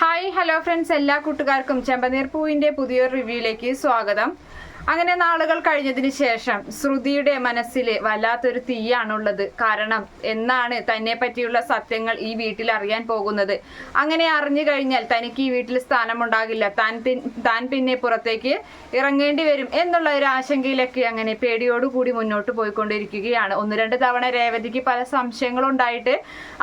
Hi hello friends എല്ലാ കൂട്ടുകാർക്കും ചെമ്പനീർ പൂവിന്റെ പുതിയൊരു റിവ്യൂയിലേക്ക് സ്വാഗതം. അങ്ങനെ നാളുകൾ കഴിഞ്ഞതിന് ശേഷം ശ്രുതിയുടെ മനസ്സിൽ വല്ലാത്തൊരു തീയാണുള്ളത്. കാരണം എന്നാണ് തന്നെ പറ്റിയുള്ള സത്യങ്ങൾ ഈ വീട്ടിൽ അറിയാൻ പോകുന്നത്. അങ്ങനെ അറിഞ്ഞു കഴിഞ്ഞാൽ തനിക്ക് ഈ വീട്ടിൽ സ്ഥാനമുണ്ടാകില്ല. താൻ താൻ പിന്നെ പുറത്തേക്ക് ഇറങ്ങേണ്ടി വരും എന്നുള്ള ഒരു ആശങ്കയിലൊക്കെ അങ്ങനെ പേടിയോടുകൂടി മുന്നോട്ട് പോയിക്കൊണ്ടിരിക്കുകയാണ്. ഒന്ന് രണ്ട് തവണ രേവതിക്ക് പല സംശയങ്ങളുണ്ടായിട്ട്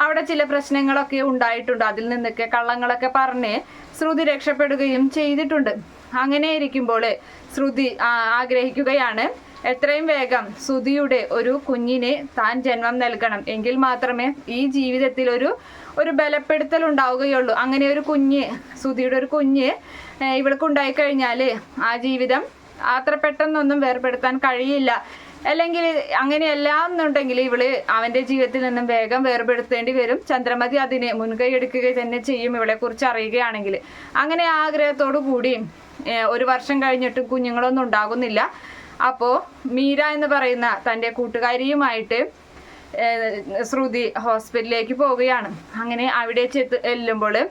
അവിടെ ചില പ്രശ്നങ്ങളൊക്കെ ഉണ്ടായിട്ടുണ്ട്. അതിൽ നിന്നൊക്കെ കള്ളങ്ങളൊക്കെ പറഞ്ഞ് ശ്രുതി രക്ഷപ്പെടുകയും ചെയ്തിട്ടുണ്ട്. അങ്ങനെ ഇരിക്കുമ്പോൾ ശ്രുതി ആഗ്രഹിക്കുകയാണ്. എത്രയും വേഗം ശ്രുതിയുടെ ഒരു കുഞ്ഞിനെ താൻ ജന്മം നൽകണം. എങ്കിൽ മാത്രമേ ഈ ജീവിതത്തിൽ ഒരു ഒരു ബലപ്പെടുത്തൽ ഉണ്ടാവുകയുള്ളൂ. അങ്ങനെ ഒരു കുഞ്ഞ് ശ്രുതിയുടെ ഒരു കുഞ്ഞ് ഇവിടെ ഉണ്ടായിക്കഴിഞ്ഞാൽ ആ ജീവിതം അത്ര പെട്ടെന്നൊന്നും വേർപെടുത്താൻ കഴിയില്ല. അല്ലെങ്കിൽ അങ്ങനെയല്ല എന്നുണ്ടെങ്കിൽ ഇവൾ അവന്റെ ജീവിതത്തിൽ നിന്നും വേഗം വേർപെടുത്തേണ്ടി വരും. ചന്ദ്രമതി അതിനെ മുൻകൈ എടുക്കുക തന്നെ ചെയ്യും ഇവളെ കുറിച്ച് അറിയുകയാണെങ്കിൽ. അങ്ങനെ ആഗ്രഹത്തോടു കൂടി ഒരു വർഷം കഴിഞ്ഞിട്ടും കുഞ്ഞുങ്ങളൊന്നും ഉണ്ടാകുന്നില്ല. അപ്പോൾ മീര എന്ന് പറയുന്ന തന്റെ കൂട്ടുകാരിയുമായിട്ട് ശ്രുതി ഹോസ്പിറ്റലിലേക്ക് പോവുകയാണ്. അങ്ങനെ അവിടെ ചെത്ത് എല്ലുമ്പോൾ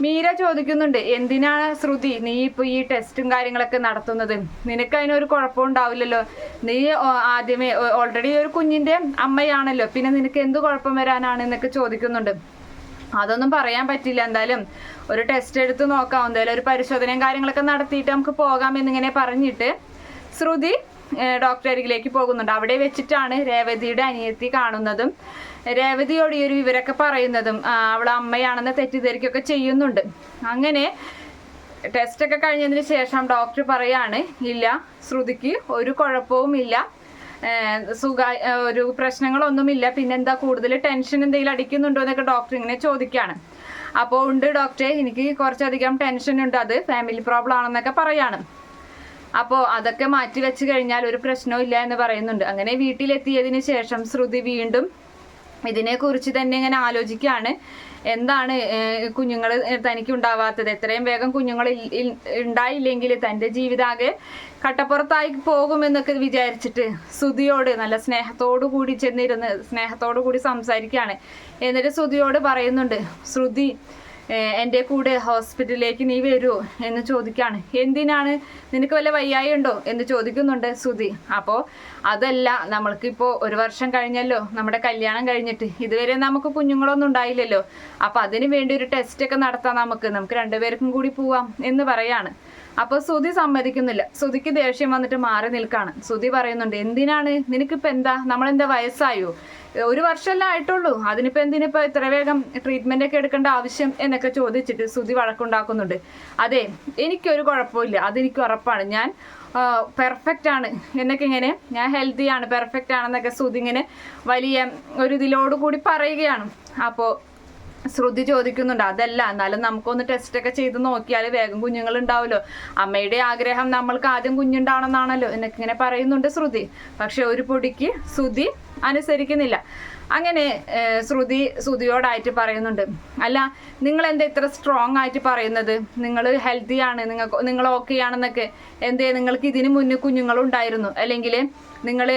മീര ചോദിക്കുന്നുണ്ട് എന്തിനാണ് ശ്രുതി നീ ഇപ്പോൾ ഈ ടെസ്റ്റും കാര്യങ്ങളൊക്കെ നടത്തുന്നത്? നിനക്ക് അതിനൊരു കുഴപ്പമുണ്ടാവില്ലല്ലോ നീ ഓ- ആദ്യമേ ഓൾറെഡി ഒരു കുഞ്ഞിന്റെ അമ്മയാണല്ലോ. പിന്നെ നിനക്ക് എന്ത് കുഴപ്പം വരാനാണ്? എന്നൊക്കെ ചോദിക്കുന്നുണ്ട്. അതൊന്നും പറയാൻ പറ്റില്ല. എന്തായാലും ഒരു ടെസ്റ്റ് എടുത്ത് നോക്കാം. എന്തായാലും ഒരു പരിശോധനയും കാര്യങ്ങളൊക്കെ നടത്തിയിട്ട് നമുക്ക് പോകാം എന്നിങ്ങനെ പറഞ്ഞിട്ട് ശ്രുതി ഡോക്ടർ അരികിലേക്ക് പോകുന്നുണ്ട്. അവിടെ വെച്ചിട്ടാണ് രേവതിയുടെ അനിയത്തി കാണുന്നതും രേവതിയോട് ഈ ഒരു വിവരമൊക്കെ പറയുന്നതും അവൾ അമ്മയാണെന്ന് തെറ്റിദ്ധരിക്കുകയൊക്കെ ചെയ്യുന്നുണ്ട്. അങ്ങനെ ടെസ്റ്റ് ഒക്കെ കഴിഞ്ഞതിന് ശേഷം ഡോക്ടർ പറയാണ് ഇല്ല ശ്രുതിക്ക് ഒരു കുഴപ്പവും ഇല്ല. സുഖ ഒരു പ്രശ്നങ്ങളൊന്നുമില്ല. പിന്നെന്താ കൂടുതൽ ടെൻഷൻ എന്തെങ്കിലും അടിക്കുന്നുണ്ടോ? എന്നൊക്കെ ഡോക്ടർ ഇങ്ങനെ ചോദിക്കുകയാണ് അപ്പോൾ ഉണ്ട് ഡോക്ടറെ എനിക്ക് കുറച്ചധികം ടെൻഷൻ ഉണ്ട് അത് ഫാമിലി പ്രോബ്ലം ആണെന്നൊക്കെ പറയാണ്. അപ്പോൾ അതൊക്കെ മാറ്റി വെച്ച് കഴിഞ്ഞാൽ ഒരു പ്രശ്നവും ഇല്ല എന്ന് പറയുന്നുണ്ട്. അങ്ങനെ വീട്ടിലെത്തിയതിന് ശേഷം ശ്രുതി വീണ്ടും ഇതിനെക്കുറിച്ച് തന്നെ ഇങ്ങനെ ആലോചിക്കുകയാണ് എന്താണ് കുഞ്ഞുങ്ങൾ തനിക്ക് ഉണ്ടാവാത്തത് എത്രയും വേഗം കുഞ്ഞുങ്ങൾ ഉണ്ടായില്ലെങ്കിൽ തന്റെ ജീവിതാകെ കട്ടപ്പുറത്തായി പോകുമെന്നൊക്കെ വിചാരിച്ചിട്ട് സുതിയോട് നല്ല സ്നേഹത്തോടു കൂടി ചെന്നിരുന്ന് സ്നേഹത്തോടു കൂടി സംസാരിക്കുകയാണ്. എന്നിട്ട് സുതിയോട് പറയുന്നുണ്ട് ശ്രുതി എന്റെ കൂടെ ഹോസ്പിറ്റലിലേക്ക് നീ വരുമോ എന്ന് ചോദിക്കാണ്. എന്തിനാണ്? നിനക്ക് വല്ല വയ്യായി ഉണ്ടോ എന്ന് ചോദിക്കുന്നുണ്ട് സുധി. അപ്പോൾ അതല്ല നമ്മൾക്കിപ്പോൾ ഒരു വർഷം കഴിഞ്ഞല്ലോ. നമ്മുടെ കല്യാണം കഴിഞ്ഞിട്ട്. ഇതുവരെ നമുക്ക് കുഞ്ഞുങ്ങളൊന്നും ഉണ്ടായില്ലല്ലോ. അപ്പോൾ അതിന് വേണ്ടി ഒരു ടെസ്റ്റ് ഒക്കെ നടത്താം നമുക്ക്. നമുക്ക് രണ്ടുപേർക്കും കൂടി പോവാം എന്ന് പറയാണ്. അപ്പോൾ സുധി സമ്മതിക്കുന്നില്ല. സുധിക്ക് ദേഷ്യം വന്നിട്ട് മാറി നിൽക്കാണ്. സുധി പറയുന്നുണ്ട് എന്തിനാണ്? നിനക്കിപ്പോൾ എന്താ? നമ്മളെന്താ വയസ്സായോ? ഒരു വർഷമല്ല ആയിട്ടുള്ളൂ. അതിനിപ്പോൾ എന്തിനിപ്പോൾ ഇത്ര വേഗം ട്രീറ്റ്മെന്റ് ഒക്കെ എടുക്കേണ്ട ആവശ്യം എന്നൊക്കെ ചോദിച്ചിട്ട് സുധി വഴക്കുണ്ടാക്കുന്നുണ്ട്. അതെ എനിക്കൊരു കുഴപ്പമില്ല. അതെനിക്ക് ഉറപ്പാണ്. ഞാൻ പെർഫെക്റ്റ് ആണ്. എന്നൊക്കെ ഇങ്ങനെ ഞാൻ ഹെൽത്തി ആണ് പെർഫെക്റ്റ് ആണെന്നൊക്കെ സുധി ഇങ്ങനെ വലിയ ഒരു ഇതിലോട് കൂടി പറയുകയാണ്. അപ്പോ ശ്രുതി ചോദിക്കുന്നുണ്ട് അതല്ല എന്നാലും നമുക്കൊന്ന് ടെസ്റ്റ് ഒക്കെ ചെയ്ത് നോക്കിയാൽ വേഗം കുഞ്ഞുങ്ങൾ ഉണ്ടാവുമല്ലോ അമ്മയുടെ ആഗ്രഹം നമ്മൾക്ക് ആദ്യം കുഞ്ഞുണ്ടാവണമെന്നാണല്ലോ എന്നൊക്കെ ഇങ്ങനെ പറയുന്നുണ്ട് ശ്രുതി. പക്ഷെ ഒരു പൊടിക്ക് ശ്രുതി അനുസരിക്കുന്നില്ല. അങ്ങനെ ശ്രുതി ശ്രുതിയോടായിട്ട് പറയുന്നുണ്ട്. അല്ല നിങ്ങൾ എന്താ ഇത്ര സ്ട്രോങ് ആയിട്ട് പറയുന്നത്? നിങ്ങൾ ഹെൽത്തി ആണ് നിങ്ങൾക്ക് നിങ്ങൾ ഓക്കെ ആണെന്നൊക്കെ. എന്തേ നിങ്ങൾക്ക് ഇതിന് മുന്നേ കുഞ്ഞുങ്ങളുണ്ടായിരുന്നു. അല്ലെങ്കിൽ നിങ്ങൾ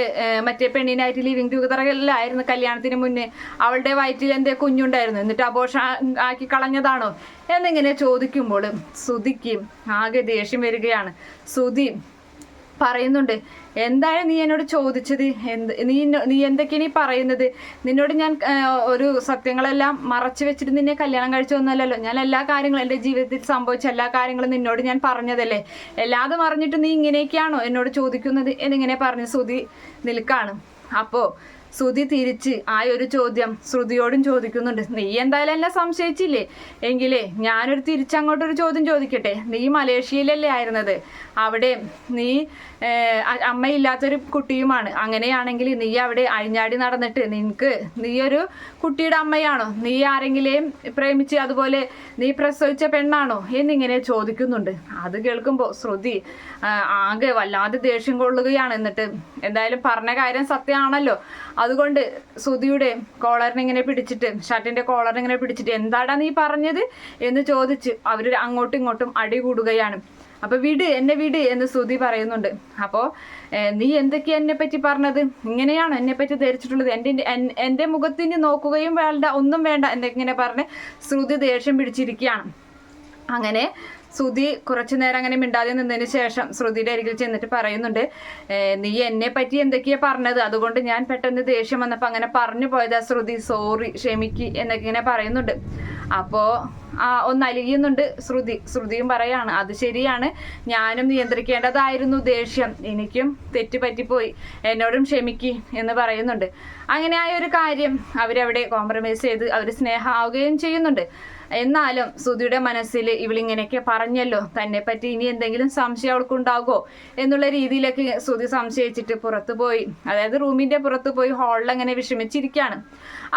മറ്റേ പെണ്ണിനായിട്ട് ലിവിങ് ടുഗതറല്ലായിരുന്നു കല്യാണത്തിന് മുന്നേ. അവളുടെ വയറ്റിൽ എന്തേ കുഞ്ഞുണ്ടായിരുന്നു? എന്നിട്ട് അബോഷൻ ആക്കി കളഞ്ഞതാണോ? എന്നിങ്ങനെ ചോദിക്കുമ്പോൾ ശ്രുതിക്ക് ആകെ ദേഷ്യം വരികയാണ്. സുധി പറയുന്നുണ്ട്. എന്താണ് നീ എന്നോട് ചോദിച്ചത് എന്ത് നീ നീ എന്തൊക്കെയാണ് ഈ പറയുന്നത്? നിന്നോട് ഞാൻ ഒരു സത്യങ്ങളെല്ലാം മറച്ചു വെച്ചിട്ട് നിന്നെ കല്യാണം കഴിച്ചു കഴിച്ചൊന്നല്ലല്ലോ ഞാൻ എല്ലാ കാര്യങ്ങളും എന്റെ ജീവിതത്തിൽ സംഭവിച്ച എല്ലാ കാര്യങ്ങളും നിന്നോട് ഞാൻ പറഞ്ഞതല്ലേ? എല്ലാതും അറിഞ്ഞിട്ട് നീ ഇങ്ങനെയൊക്കെയാണോ എന്നോട് ചോദിക്കുന്നത് എന്നിങ്ങനെ പറഞ്ഞ് ശ്രുതി നിൽക്കാണ്. അപ്പോൾ ശ്രുതി തിരിച്ച് ആ ഒരു ചോദ്യം ശ്രുതിയോടും ചോദിക്കുന്നുണ്ട്. നീ എന്തായാലും എന്നെ സംശയിച്ചില്ലേ? എങ്കിലേ ഞാനൊരു തിരിച്ചങ്ങോട്ടൊരു ചോദ്യം ചോദിക്കട്ടെ? നീ മലേഷ്യയിലല്ലേ ആയിരുന്നത്? അവിടെ നീ അമ്മയില്ലാത്തൊരു കുട്ടിയുമാണ്. അങ്ങനെയാണെങ്കിൽ നീ അവിടെ അഴിഞ്ഞാടി നടന്നിട്ട് നിനക്ക് നീ ഒരു കുട്ടിയുടെ അമ്മയാണോ? നീ ആരെങ്കിലും പ്രേമിച്ച് അതുപോലെ നീ പ്രസവിച്ച പെണ്ണാണോ? എന്നിങ്ങനെ ചോദിക്കുന്നുണ്ട്. അത് കേൾക്കുമ്പോൾ ശ്രുതി ആകെ വല്ലാതെ ദേഷ്യം കൊള്ളുകയാണ്. എന്നിട്ട് എന്തായാലും പറഞ്ഞ കാര്യം സത്യമാണല്ലോ. അതുകൊണ്ട് സുധിയുടെ കോളറിനെ ഇങ്ങനെ പിടിച്ചിട്ട് ഷർട്ടിന്റെ കോളറിനെ ഇങ്ങനെ പിടിച്ചിട്ട് എന്താടാ നീ പറഞ്ഞത് എന്ന് ചോദിച്ച് അവർ അങ്ങോട്ടും ഇങ്ങോട്ടും അടി കൂടുകയാണ്. അപ്പൊ വിട് എന്നെ വിട് എന്ന് ശ്രുതി പറയുന്നുണ്ട്. അപ്പോൾ നീ എന്തൊക്കെയാ എന്നെ പറ്റി പറഞ്ഞത്? ഇങ്ങനെയാണോ എന്നെ പറ്റി ധരിച്ചിട്ടുള്ളത്? എന്റെ എൻ- എന്റെ മുഖത്തിന് നോക്കുകയും വേണ്ട ഒന്നും വേണ്ട എന്നിങ്ങനെ പറഞ്ഞ് ശ്രുതി ദേഷ്യം പിടിച്ചിരിക്കുകയാണ്. അങ്ങനെ ശ്രുതി കുറച്ചു നേരം അങ്ങനെ മിണ്ടാതെ നിന്നതിന് ശേഷം ശ്രുതിയുടെ അരികിൽ ചെന്നിട്ട് പറയുന്നുണ്ട് നീ എന്നെ പറ്റി എന്തൊക്കെയാ പറഞ്ഞത്? അതുകൊണ്ട് ഞാൻ പെട്ടെന്ന് ദേഷ്യം വന്നപ്പോൾ അങ്ങനെ പറഞ്ഞു പോയതാ ശ്രുതി. സോറി ക്ഷമിക്ക് എന്നൊക്കെ ഇങ്ങനെ പറയുന്നുണ്ട്. അപ്പോ ആ ഒന്ന് അലിയുന്നുണ്ട് ശ്രുതി. ശ്രുതിയും പറയാണ് അത് ശരിയാണ്. ഞാനും നിയന്ത്രിക്കേണ്ടതായിരുന്നു ദേഷ്യം. എനിക്കും തെറ്റ് പറ്റിപ്പോയി. എന്നോടും ക്ഷമിക്ക് എന്ന് പറയുന്നുണ്ട്. അങ്ങനെ ആയ ഒരു കാര്യം അവരവിടെ കോംപ്രമൈസ് ചെയ്ത് അവർ സ്നേഹമാവുകയും ചെയ്യുന്നുണ്ട്. എന്നാലും സുധിയുടെ മനസ്സിൽ ഇവളിങ്ങനെയൊക്കെ പറഞ്ഞല്ലോ. തന്നെ പറ്റി ഇനി എന്തെങ്കിലും സംശയം അവൾക്കുണ്ടാകുമോ എന്നുള്ള രീതിയിലൊക്കെ സുധി സംശയിച്ചിട്ട് പുറത്തു പോയി. അതായത് റൂമിന്റെ പുറത്ത് പോയി ഹാളിൽ അങ്ങനെ വിഷമിച്ചിരിക്കുകയാണ്.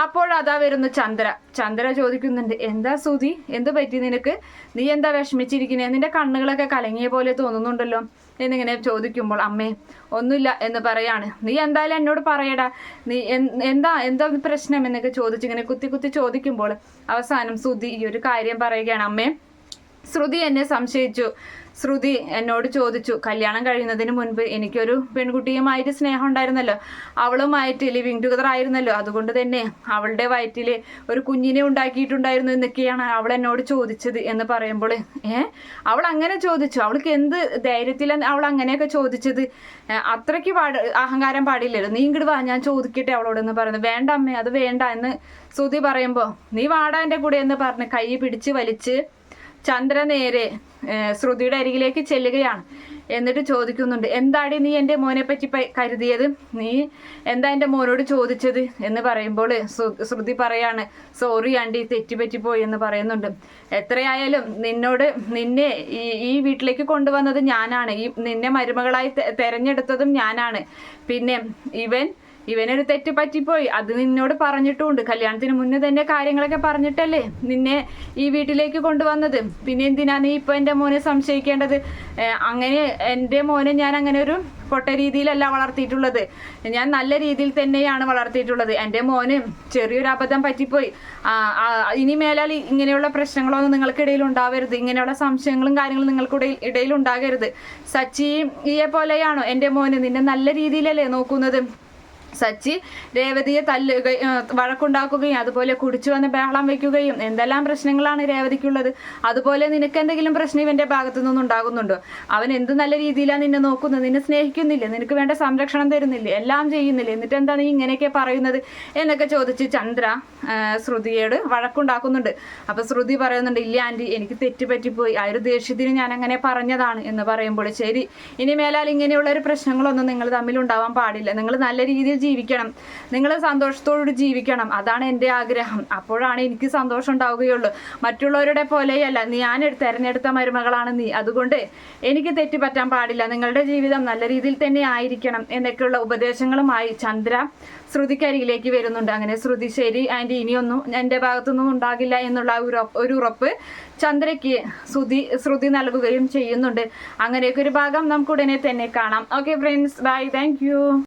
അപ്പോൾ അതാ വരുന്നു ചന്ദ്ര. ചന്ദ്ര ചോദിക്കുന്നുണ്ട് എന്താ സുധി എന്ത് പറ്റി നിനക്ക്? നീ എന്താ വിഷമിച്ചിരിക്കുന്നത് നിന്റെ കണ്ണുകളൊക്കെ കലങ്ങിയ പോലെ തോന്നുന്നുണ്ടല്ലോ. എന്നിങ്ങനെ ചോദിക്കുമ്പോൾ അമ്മേ ഒന്നുമില്ല എന്ന് പറയാണ്. നീ എന്തായാലും എന്നോട് പറയടാ. നീ എന്താ എന്താ പ്രശ്നം? എന്നൊക്കെ ചോദിച്ചിങ്ങനെ കുത്തി കുത്തി ചോദിക്കുമ്പോൾ അവസാനം ശ്രുതി ഈ ഒരു കാര്യം പറയുകയാണ്. അമ്മേ ശ്രുതി എന്നെ സംശയിച്ചു. ശ്രുതി എന്നോട് ചോദിച്ചു കല്യാണം കഴിയുന്നതിന് മുൻപ് എനിക്കൊരു പെൺകുട്ടിയുമായിട്ട് സ്നേഹം ഉണ്ടായിരുന്നല്ലോ. അവളുമായിട്ട് ലിവിങ് ടുഗദർ ആയിരുന്നല്ലോ. അതുകൊണ്ട് തന്നെ അവളുടെ വയറ്റിൽ ഒരു കുഞ്ഞിനെ ഉണ്ടാക്കിയിട്ടുണ്ടായിരുന്നു എന്നൊക്കെയാണ് അവൾ എന്നോട് ചോദിച്ചത് എന്ന് പറയുമ്പോൾ ഏ? അവൾ അങ്ങനെ ചോദിച്ചു. അവൾക്ക് എന്ത് ധൈര്യത്തിലാണ് അവൾ അങ്ങനെയൊക്കെ ചോദിച്ചത്? അത്രയ്ക്ക് പാട് അഹങ്കാരം പാടില്ലല്ലോ. നീ ഇങ്ങോട്ട് വാ ഞാൻ ചോദിക്കട്ടെ അവളോട് എന്ന് പറയുന്നത് വേണ്ട അമ്മേ അത് വേണ്ട എന്ന് ശ്രുതി പറയുമ്പോൾ നീ വാടാ എന്റെ കൂടെ എന്ന് പറഞ്ഞ് കൈ പിടിച്ച് വലിച്ച് ചന്ദ്ര നേരെ ശ്രുതിയുടെ അരികിലേക്ക് ചെല്ലുകയാണ്. എന്നിട്ട് ചോദിക്കുന്നുണ്ട് എന്താടി നീ എന്റെ മോനെ പറ്റി കരുതിയത്? നീ എന്താ എന്റെ മോനോട് ചോദിച്ചത്? എന്ന് പറയുമ്പോൾ ശ്രു- ശ്രുതി പറയാണ് സോറി ആണ്ടി തെറ്റുപറ്റിപ്പോയി എന്ന് പറയുന്നുണ്ട്. എത്രയായാലും നിന്നോട് നിന്നെ ഈ ഈ വീട്ടിലേക്ക് കൊണ്ടുവന്നത് ഞാനാണ്. ഈ നിന്നെ മരുമകളായി തെരഞ്ഞെടുത്തതും ഞാനാണ്. പിന്നെ ഇവൻ ഇവനൊരു തെറ്റ് പറ്റിപ്പോയി. അത് നിന്നോട് പറഞ്ഞിട്ടുമുണ്ട് കല്യാണത്തിന് മുന്നേ തന്നെ കാര്യങ്ങളൊക്കെ പറഞ്ഞിട്ടല്ലേ നിന്നെ ഈ വീട്ടിലേക്ക് കൊണ്ടുവന്നത്. പിന്നെ എന്തിനാ നീ ഇപ്പൊ എന്റെ മോനെ സംശയിക്കേണ്ടത്? അങ്ങനെ എന്റെ മോനെ ഞാൻ അങ്ങനെ ഒരു പൊട്ട രീതിയിലല്ല വളർത്തിയിട്ടുള്ളത്. ഞാൻ നല്ല രീതിയിൽ തന്നെയാണ് വളർത്തിയിട്ടുള്ളത്. എന്റെ മോന് ചെറിയൊരു അബദ്ധം പറ്റിപ്പോയി. ഇനി മേലാൽ ഇങ്ങനെയുള്ള പ്രശ്നങ്ങളൊന്നും നിങ്ങൾക്കിടയിൽ ഉണ്ടാവരുത്. ഇങ്ങനെയുള്ള സംശയങ്ങളും കാര്യങ്ങളും നിങ്ങൾക്കിടയിൽ ഇടയിൽ ഉണ്ടാകരുത്. സച്ചിയെ പോലെയാണോ എന്റെ മോന്? നിന്നെ നല്ല രീതിയിലല്ലേ നോക്കുന്നത്. സച്ചി രേവതിയെ തല്ലുകയും വഴക്കുണ്ടാക്കുകയും അതുപോലെ കുടിച്ചു വന്ന് ബഹളം വെക്കുകയും എന്തെല്ലാം പ്രശ്നങ്ങളാണ് രേവതിക്കുള്ളത്? അതുപോലെ നിനക്ക് എന്തെങ്കിലും പ്രശ്നം ഇവന്റെ ഭാഗത്തു നിന്നും ഉണ്ടാകുന്നുണ്ടോ? അവൻ എന്ത് നല്ല രീതിയിലാണ് നിന്നെ നോക്കുന്നത്? നിന്നെ സ്നേഹിക്കുന്നില്ല? നിനക്ക് വേണ്ട സംരക്ഷണം തരുന്നില്ല? എല്ലാം ചെയ്യുന്നില്ല? എന്നിട്ട് എന്താ നീ ഇങ്ങനെയൊക്കെ പറയുന്നത്? എന്നൊക്കെ ചോദിച്ച് ചന്ദ്ര ശ്രുതിയോട് വഴക്കുണ്ടാക്കുന്നുണ്ട്. അപ്പൊ ശ്രുതി പറയുന്നുണ്ട് ഇല്ല ആന്റി എനിക്ക് തെറ്റുപറ്റിപ്പോയി. ആ ഒരു ദേഷ്യത്തിന് ഞാൻ അങ്ങനെ പറഞ്ഞതാണ്. എന്ന് പറയുമ്പോൾ ശരി ഇനി മേലാൽ ഇങ്ങനെയുള്ള ഒരു പ്രശ്നങ്ങളൊന്നും നിങ്ങൾ തമ്മിൽ ഉണ്ടാവാൻ പാടില്ല. നിങ്ങൾ നല്ല രീതിയിൽ ജീവിക്കണം. നിങ്ങൾ സന്തോഷത്തോടുകൂടി ജീവിക്കണം. അതാണ് എന്റെ ആഗ്രഹം. അപ്പോഴാണ് എനിക്ക് സന്തോഷം ഉണ്ടാവുകയുള്ളൂ. മറ്റുള്ളവരുടെ പോലെയല്ല. ഞാൻ തിരഞ്ഞെടുത്ത മരുമകളാണ് നീ. അതുകൊണ്ട് എനിക്ക് തെറ്റ് പറ്റാൻ പാടില്ല. നിങ്ങളുടെ ജീവിതം നല്ല രീതിയിൽ തന്നെ ആയിരിക്കണം എന്നൊക്കെയുള്ള ഉപദേശങ്ങളുമായി ചന്ദ്ര ശ്രുതിക്കരികിലേക്ക് വരുന്നുണ്ട്. അങ്ങനെ ശ്രുതി ശരി ആൻഡ് ഇനിയൊന്നും എന്റെ ഭാഗത്തുനിന്നും ഉണ്ടാകില്ല എന്നുള്ള ഒരു ഉറപ്പ്- ചന്ദ്രയ്ക്ക് ശ്രുതി ശ്രുതി നൽകുകയും ചെയ്യുന്നുണ്ട്. അങ്ങനെയൊക്കെ ഒരു ഭാഗം നമുക്ക് ഉടനെ തന്നെ കാണാം. Okay friends bye thank